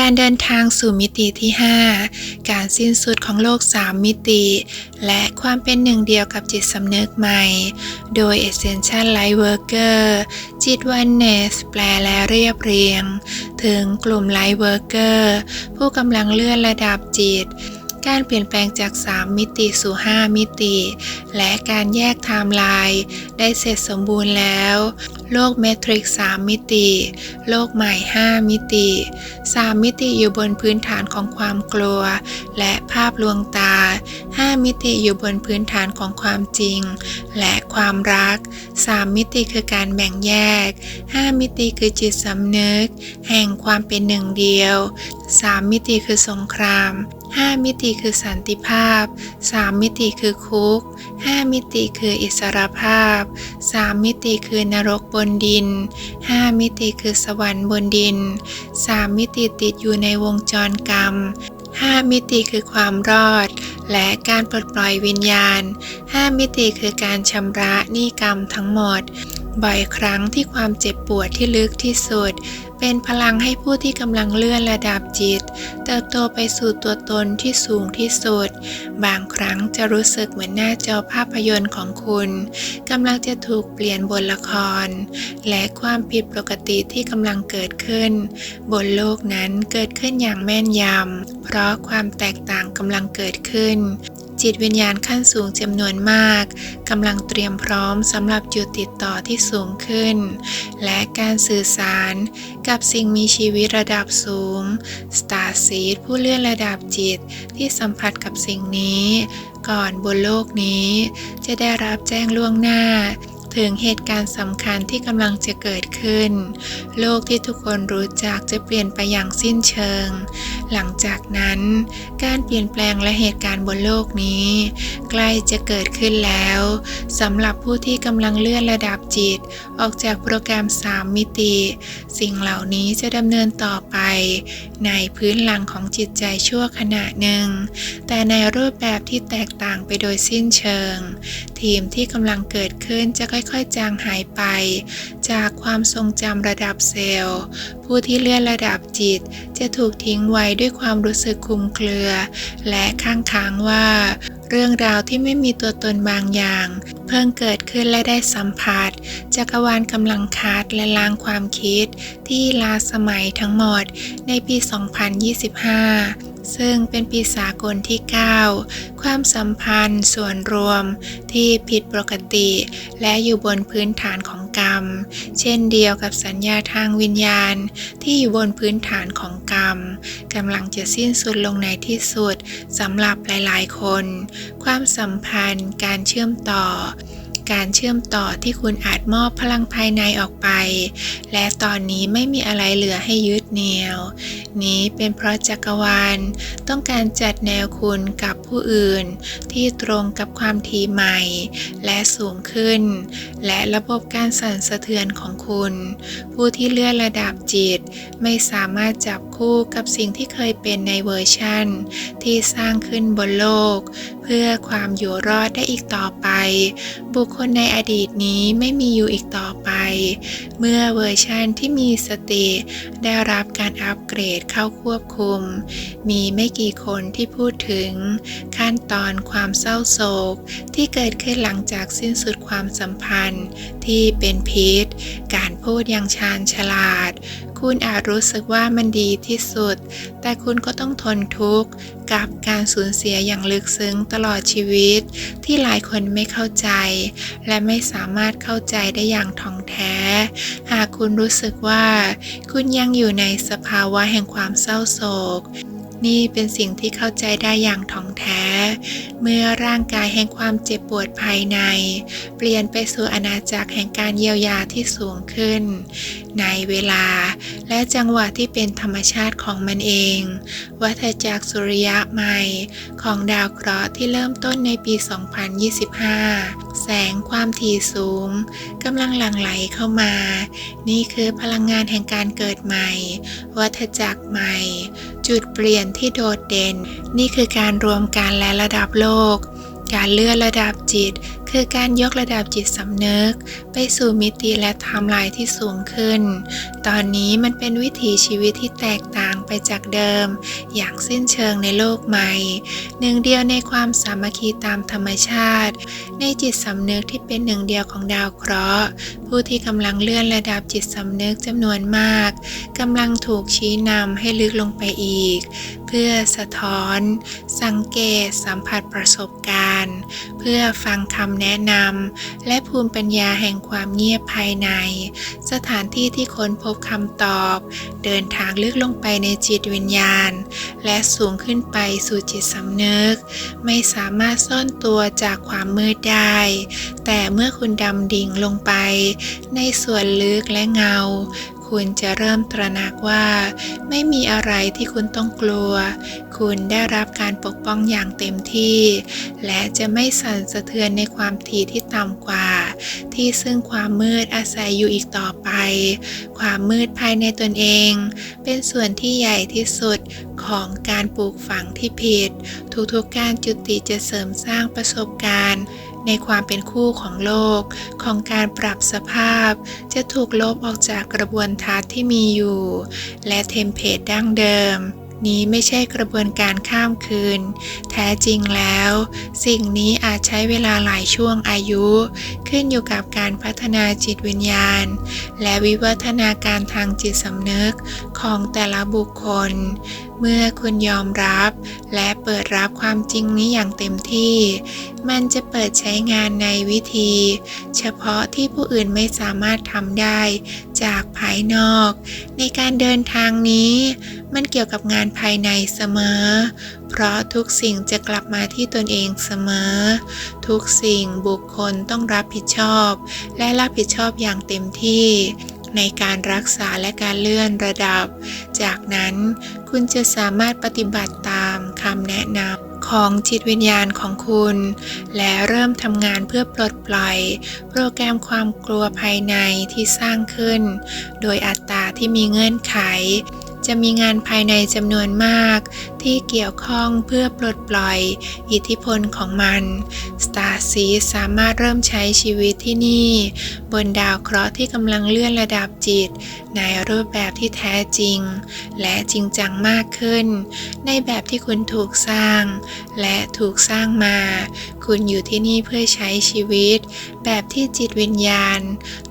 การเดินทางสู่มิติที่ 5 การสิ้นสุดของโลก 3 มิติ และความเป็นหนึ่งเดียวกับจิตสำนึกใหม่ โดย Essential Light Worker จิตวันเนสแปลและเรียบเรียง ถึงกลุ่ม Light Worker ผู้กำลังเลื่อนระดับจิตการเปลี่ยนแปลงจาก 3 มิติสู่ 5 มิติ และการแยกไทม์ไลน์ได้เสร็จสมบูรณ์แล้วโลกเมทริกซ์3มิติ โลกใหม่ 5 มิติ 3 มิติอยู่บนพื้นฐานของความกลัว และภาพลวงตา 5 มิติอยู่บนพื้นฐานของความจริง และความรัก 3 มิติคือการแบ่งแยก 5 มิติคือจิตสำนึก แห่งความเป็นหนึ่งเดียว 3 มิติคือสงคราม5 มิติคือสันติภาพ 3 มิติคือคุก 5 มิติคืออิสรภาพ 3 มิติคือนรกบนดิน 5 มิติคือสวรรค์บนดิน 3 มิติติดอยู่ในวงจรกรรม 5 มิติคือความรอด และการปลดปล่อยวิญญาณ 5 มิติคือการชำระหนี้กรรมทั้งหมด บ่อยครั้งที่ความเจ็บปวดที่ลึกที่สุด เป็นพลังให้ผู้ที่กำลังเลื่อนระดับจิต เติบโตไปสู่ตัวตนที่สูงที่สุด บางครั้งจะรู้สึกเหมือนหน้าจอภาพยนตร์ของคุณกำลังจะถูกเปลี่ยนบทละคร และความผิดปกติที่กำลังเกิดขึ้น บนโลกนั้นเกิดขึ้นอย่างแม่นยำเพราะความแตกต่างกำลังเกิดขึ้น จิตวิญญาณขั้นสูงจำนวนมากกำลังเตรียมพร้อมสำหรับจุดติดต่อที่สูงขึ้น และการสื่อสารกับสิ่งมีชีวิตระดับสูงสตาร์ซีดผู้เลื่อนระดับจิตที่สัมผัสกับสิ่งนี้ ก่อนบนโลกนี้ จะได้รับแจ้งล่วงหน้า ถึงเหตุการณ์สำคัญที่กำลังจะเกิดขึ้น โลกที่ทุกคนรู้จักจะเปลี่ยนไปอย่างสิ้นเชิง หลังจากนั้น การเปลี่ยนแปลงและเหตุการณ์บนโลกนี้ ใกล้จะเกิดขึ้นแล้วสำหรับผู้ที่กำลังเลื่อนระดับจิต ออกจากโปรแกรม 3 มิติ สิ่งเหล่านี้จะดำเนินต่อไป ในพื้นหลังของจิตใจชั่วขณะหนึ่ง แต่ในรูปแบบที่แตกต่างไปโดยสิ้นเชิง ทีมที่กำลังเกิดขึ้นจะค่ค่อยๆ จางหายไป จากความทรงจำระดับเซลล์ ผู้ที่เลื่อนระดับจิตจะถูกทิ้งไว้ด้วยความรู้สึกคลุมเครือ และข้างค้างว่า เรื่องราวที่ไม่มีตัวตนบางอย่าง เพิ่งเกิดขึ้นและได้สัมผัส จักรวาลกำลังคัดและล้างความคิด ที่ลาสมัยทั้งหมดในปี 2025 ซึ่งเป็นปีสากลที่ 9 ความสัมพันธ์ส่วนรวมที่ผิดปกติ และอยู่บนพื้นฐานของกรรม เช่นเดียวกับสัญญาทางวิญญาณ ที่อยู่บนพื้นฐานของกรรมกำลังจะสิ้นสุดลงในที่สุดสำหรับหลายๆ คน ความสัมพันธ์การเชื่อมต่อการเชื่อมต่อที่คุณอาจมอบพลังภายในออกไป และตอนนี้ไม่มีอะไรเหลือให้ยึด เหนี่ยว นี้เป็นเพราะจักรวาล ต้องการจัดแนวคุณกับผู้อื่น ที่ตรงกับความถี่ใหม่ และสูงขึ้น และระบบการสั่นสะเทือนของคุณ ผู้ที่เลื่อนระดับจิต ไม่สามารถจับคู่กับสิ่งที่เคยเป็นในเวอร์ชั่น ที่สร้างขึ้นบนโลก เพื่อความอยู่รอดได้อีกต่อไป บุคคลในอดีตนี้ไม่มีอยู่อีกต่อไป เมื่อเวอร์ชันที่มีสติได้รับการอัปเกรดเข้าควบคุม มีไม่กี่คนที่พูดถึง ขั้นตอนความเศร้าโศก ที่เกิดขึ้นหลังจากสิ้นสุดความสัมพันธ์ที่เป็นพิษ การพูดอย่างชาญฉลาด คุณอาจรู้สึกว่ามันดีที่สุด แต่คุณก็ต้องทนทุกข์กับการสูญเสียอย่างลึกซึ้งตลอดชีวิต ที่หลายคนไม่เข้าใจ และไม่สามารถเข้าใจได้อย่างท่องแท้ หากคุณรู้สึกว่า คุณยังอยู่ในสภาวะแห่งความเศร้าโศก นี่เป็นสิ่งที่เข้าใจได้อย่างท่องแท้ เมื่อร่างกายแห่งความเจ็บปวดภายใน เปลี่ยนไปสู่อาณาจักรแห่งการเยียวยาที่สูงขึ้น ในเวลาและจังหวะที่เป็นธรรมชาติของมันเอง วัฏจักรสุริยะใหม่ของดาวเคราะห์ที่เริ่มต้นในปี 2025 แสงความถี่สูงกำลังหลั่งไหลเข้ามา นี่คือพลังงานแห่งการเกิดใหม่ วัฏจักรใหม่ จุดเปลี่ยนที่โดดเด่น นี่คือการรวมกันและระดับโลก การเลื่อนระดับจิต คือการยกระดับจิตสำนึก ไปสู่มิติและไทม์ไลน์ที่สูงขึ้น ตอนนี้มันเป็นวิถีชีวิตที่แตกต่างไปจากเดิม อย่างสิ้นเชิงในโลกใหม่ หนึ่งเดียวในความสามัคคีตามธรรมชาติ ในจิตสำนึกที่เป็นหนึ่งเดียวของดาวเคราะห์ ผู้ที่กำลังเลื่อนระดับจิตสำนึกจำนวนมากกำลังถูกชี้นำให้ลึกลงไปอีก พื่อสะท้อน สังเกตสัมผัสประสบการณ์ เพื่อฟังคำแนะนำและภูมิปัญญาแห่งความเงียบภายใน สถานที่ที่ค้นพบคำตอบ เดินทางลึกลงไปในจิตวิญญาณ และสูงขึ้นไปสู่จิตสำนึก ไม่สามารถซ่อนตัวจากความมืดได้ แต่เมื่อคุณดำดิ่งลงไป ในส่วนลึกและเงา คุณจะเริ่มตระหนักว่า ไม่มีอะไรที่คุณต้องกลัว คุณได้รับการปกป้องอย่างเต็มที่ และจะไม่สั่นสะเทือนในความถี่ที่ต่ำกว่า ที่ซึ่งความมืดอาศัยอยู่อีกต่อไป ความมืดภายในตนเอง เป็นส่วนที่ใหญ่ที่สุดของการปลูกฝังที่ผิด ทุกๆการจุติจะเสริมสร้างประสบการณ์ ในความเป็นคู่ของโลกของการปรับสภาพ จะถูกลบออกจากกระบวนทัศน์ที่มีอยู่ และเทมเพลตดั้งเดิม นี้ไม่ใช่กระบวนการข้ามคืน แท้จริงแล้ว สิ่งนี้อาจใช้เวลาหลายช่วงอายุ ขึ้นอยู่กับการพัฒนาจิตวิญญาณ และวิวัฒนาการทางจิตสำนึกของแต่ละบุคคลเมื่อคุณยอมรับและเปิดรับความจริงนี้อย่างเต็มที่ มันจะเปิดใช้งานในวิธี เฉพาะที่ผู้อื่นไม่สามารถทำได้จากภายนอก ในการเดินทางนี้ มันเกี่ยวกับงานภายในเสมอ เพราะทุกสิ่งจะกลับมาที่ตนเองเสมอ ทุกสิ่งบุคคลต้องรับผิดชอบ และรับผิดชอบอย่างเต็มที่ ในการรักษาและการเลื่อนระดับ จากนั้นคุณจะสามารถปฏิบัติตามคำแนะนำของจิตวิญญาณของคุณ และเริ่มทำงานเพื่อปลดปล่อย โปรแกรมความกลัวภายในที่สร้างขึ้น โดยอัตราที่มีเงื่อนไข จะมีงานภายในจำนวนมาก ที่เกี่ยวข้องเพื่อปลดปล่อยอิทธิพลของมัน สตาร์ซีสามารถเริ่มใช้ชีวิตที่นี่ บนดาวเคราะห์ที่กำลังเลื่อนระดับจิต ในรูปแบบที่แท้จริง และจริงจังมากขึ้น ในแบบที่คุณถูกสร้าง และถูกสร้างมา คุณอยู่ที่นี่เพื่อใช้ชีวิต แบบที่จิตวิญญาณ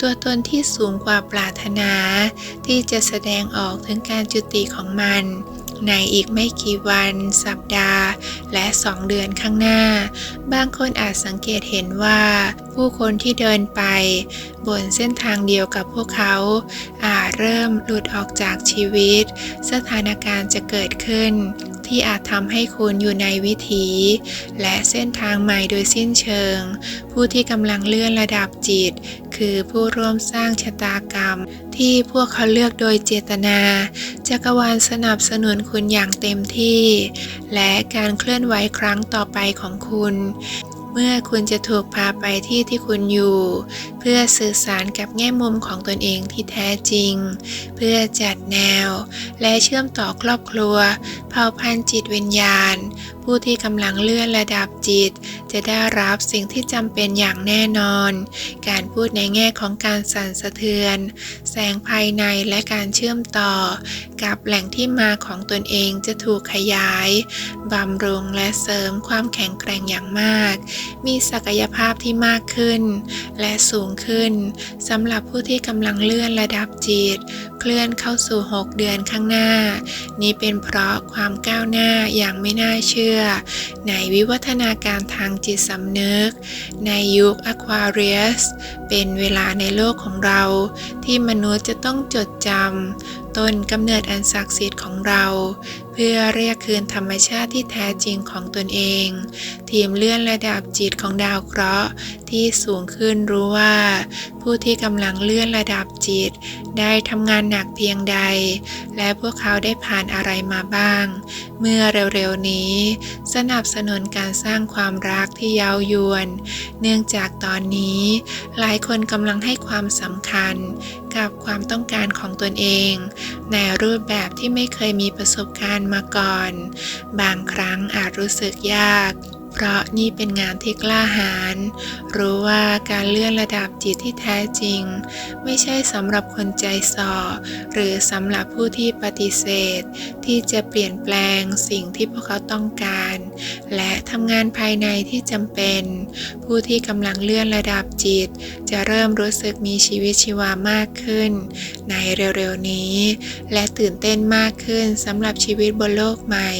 ตัวตนที่สูงกว่าปรารถนา ที่จะแสดงออกถึงการจุติของมัน ในอีกไม่กี่วัน สัปดาห์ และสองเดือนข้างหน้า บางคนอาจสังเกตเห็นว่า ผู้คนที่เดินไป บนเส้นทางเดียวกับพวกเขาอาจเริ่มหลุดออกจากชีวิต สถานการณ์จะเกิดขึ้น ที่อาจทำให้คุณอยู่ในวิถี และเส้นทางใหม่โดยสิ้นเชิง ผู้ที่กำลังเลื่อนระดับจิต คือผู้ร่วมสร้างชะตากรรม ที่พวกเขาเลือกโดยเจตนา จักรวาลสนับสนุนคุณอย่างเต็มที่ และการเคลื่อนไหวครั้งต่อไปของคุณ เมื่อคุณจะถูกพาไปที่ที่คุณอยู่ เพื่อสื่อสารกับแง่มุมของตนเองที่แท้จริง เพื่อจัดแนว และเชื่อมต่อครอบครัวเผ่าพันธุ์จิตวิญญาณ ผู้ที่กำลังเลื่อนระดับจิต จะได้รับสิ่งที่จำเป็นอย่างแน่นอน การพูดในแง่ของการสั่นสะเทือน แสงภายในและการเชื่อมต่อ กับแหล่งที่มาของตนเองจะถูกขยายบำรุงและเสริมความแข็งแกร่งอย่างมาก มีศักยภาพที่มากขึ้น และสูงขึ้นสำหรับผู้ที่กำลังเลื่อนระดับจิต เคลื่อนเข้าสู่ 6 เดือนข้างหน้า นี้เป็นเพราะความความก้าวหน้าอย่างไม่น่าเชื่อ ในวิวัฒนาการทางจิตสำนึก ในยุค Aquarius เป็นเวลาในโลกของเรา ที่มนุษย์จะต้องจดจำ ต้นกำเนิดอันศักดิ์สิทธิ์ของเรา เพื่อเรียกคืนธรรมชาติที่แท้จริงของตนเอง ทีมเลื่อนระดับจิตของดาวเคราะห์ที่สูงขึ้นรู้ว่า ผู้ที่กำลังเลื่อนระดับจิต ได้ทำงานหนักเพียงใด และพวกเขาได้ผ่านอะไรมาบ้าง เมื่อเร็วๆนี้ สนับสนุนการสร้างความรักที่เย้ายวน เนื่องจากตอนนี้ หลายคนกำลังให้ความสำคัญกับความต้องการของตนเอง ในรูปแบบที่ไม่เคยมีประสบการณ์มาก่อน บางครั้งอาจรู้สึกยาก ราะนี่เป็นงานที่กล้าหาญรู้ว่าการเลื่อนระดับจิตที่แท้จริง ไม่ใช่สำหรับคนใจส่อหรือสำหรับผู้ที่ปฏิเสธ ที่จะเปลี่ยนแปลงสิ่งที่พวกเขาต้องการ และทำงานภายในที่จำเป็น ผู้ที่กำลังเลื่อนระดับจิต จะเริ่มรู้สึกมีชีวิตชีวามากขึ้น ในเร็วๆนี้ และตื่นเต้นมากขึ้นสำหรับชีวิตบนโลกใหม่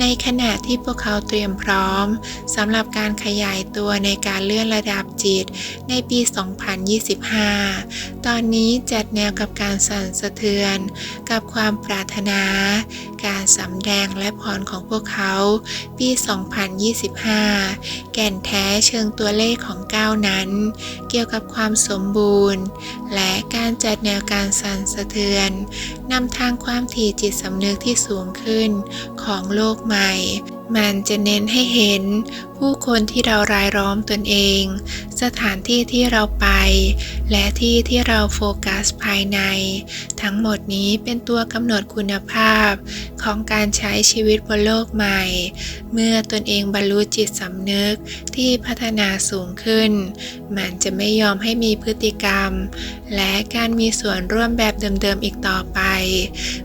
ในขณะที่พวกเขาเตรียมพร้อมสำหรับการขยายตัวในการเลื่อนระดับจิตในปี 2025 ตอนนี้จัดแนวกับการสั่นสะเทือน กับความปรารถนา การสำแดงและพรของพวกเขา ปี 2025 แก่นแท้เชิงตัวเลขของก้าวนั้น เกี่ยวกับความสมบูรณ์ และการจัดแนวการสั่นสะเทือนนำทางความถี่จิตสำนึกที่สูงขึ้นของโลกใหม่ มันจะเน้นให้เห็น ผู้คนที่เรารายล้อมตนเอง สถานที่ที่เราไป และที่ที่เราโฟกัสภายใน ทั้งหมดนี้เป็นตัวกำหนดคุณภาพของการใช้ชีวิตบนโลกใหม่ เมื่อตนเองบรรลุจิตสำนึกที่พัฒนาสูงขึ้น มันจะไม่ยอมให้มีพฤติกรรม และการมีส่วนร่วมแบบเดิมๆอีกต่อไป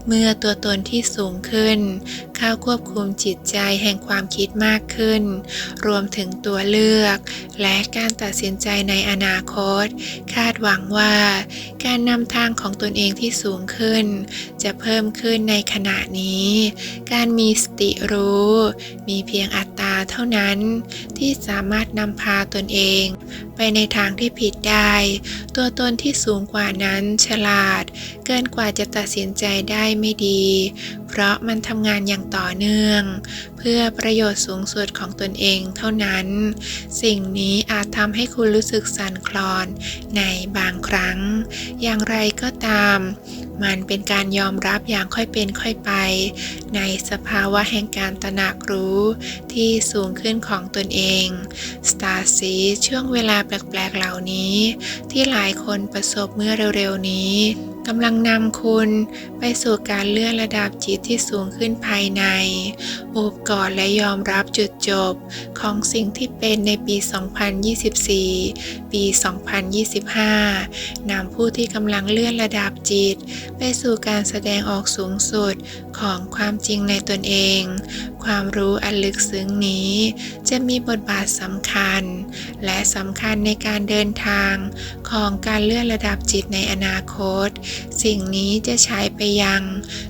เมื่อตัวตนที่สูงขึ้น เข้าควบคุมจิตใจแห่งความคิดมากขึ้นรวมถึงตัวเลือก และการตัดสินใจในอนาคต คาดหวังว่า การนำทางของตนเองที่สูงขึ้น จะเพิ่มขึ้นในขณะนี้ การมีสติรู้ มีเพียงอัตตาเท่านั้น ที่สามารถนำพาตนเอง ไปในทางที่ผิดได้ ตัวตนที่สูงกว่านั้นฉลาด เกินกว่าจะตัดสินใจได้ไม่ดี เพราะมันทำงานอย่างต่อเนื่อง เพื่อประโยชน์สูงสุดของตนเองเท่านั้น สิ่งนี้อาจทำให้คุณรู้สึกสั่นคลอนในบางครั้ง อย่างไรก็ตาม มันเป็นการยอมรับอย่างค่อยเป็นค่อยไป ในสภาวะแห่งการตระหนักรู้ที่สูงขึ้นของตนเอง สตาร์ซีช่วงเวลาแปลกๆเหล่านี้ ที่หลายคนประสบเมื่อเร็วๆนี้ กำลังนำคุณไปสู่การเลื่อนระดับจิตที่สูงขึ้นภายในโอบกอดและยอมรับจุดจบของสิ่งที่เป็นในปี 2024 ปี 2025 นำผู้ที่กำลังเลื่อนระดับจิต ไปสู่การแสดงออกสูงสุดของความจริงในตนเอง ความรู้อันลึกซึ้งนี้ จะมีบทบาทสำคัญ และสำคัญในการเดินทางของการเลื่อนระดับจิตในอนาคตสิ่งนี้จะใช้ไปยัง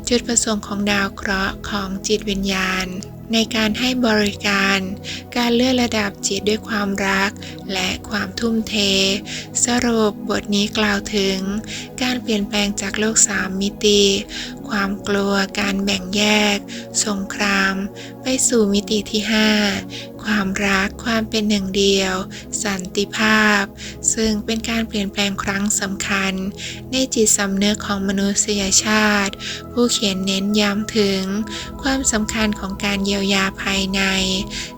จุดประสงค์ของดาวเคราะห์ของจิตวิญญาณ ในการให้บริการ การเลื่อนระดับจิตด้วยความรัก และความทุ่มเท สรุปบทนี้กล่าวถึง การเปลี่ยนแปลงจากโลกสามมิติ ความกลัวการแบ่งแยก สงคราม ไปสู่มิติที่ 5 ความรักความเป็นหนึ่งเดียว สันติภาพ ซึ่งเป็นการเปลี่ยนแปลงครั้งสำคัญ ในจิตสำนึกของมนุษยชาติ ผู้เขียนเน้นย้ำถึง ความสำคัญของการเยียวยาภายใน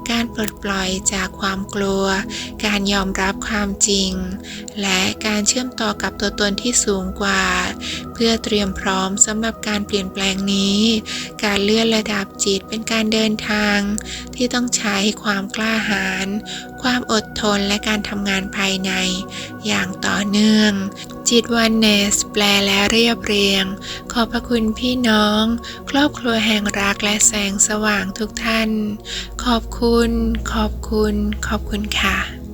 การปลดปล่อยจากความกลัว การยอมรับความจริง และการเชื่อมต่อกับตัวตนที่สูงกว่า เพื่อเตรียมพร้อมสำหรับการเปลี่ยนแปลงนี้ การเลื่อนระดับจิตเป็นการเดินทาง ที่ต้องใช้ความความกล้าหาญ ความอดทนและการทำงานภายใน อย่างต่อเนื่อง จิตวันเนส แปลและเรียบเรียง ขอบพระคุณพี่น้อง ครอบครัวแห่งรักและแสงสว่างทุกท่าน ขอบคุณ ขอบคุณ ขอบคุณค่ะ